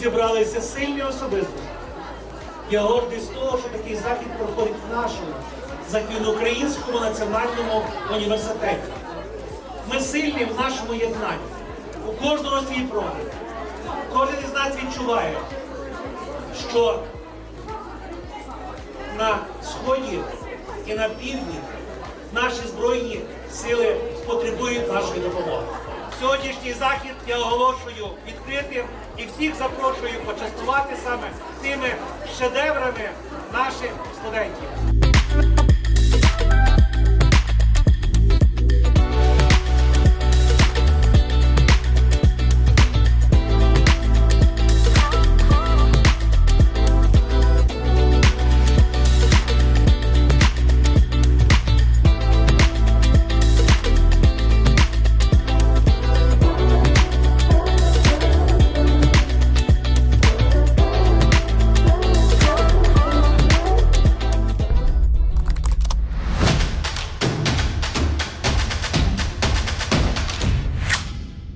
зібралися сильні особистості. Я гордий з того, що такий захід проходить в нашому західноукраїнському національному університеті. Ми сильні в нашому єднанні. У кожного свій прогляд. Кожен із нас відчуває, що на сході і на півдні наші збройні сили потребують нашої допомоги. Сьогоднішній захід я оголошую відкритим і всіх запрошую почастувати саме тими шедеврами наших студентів.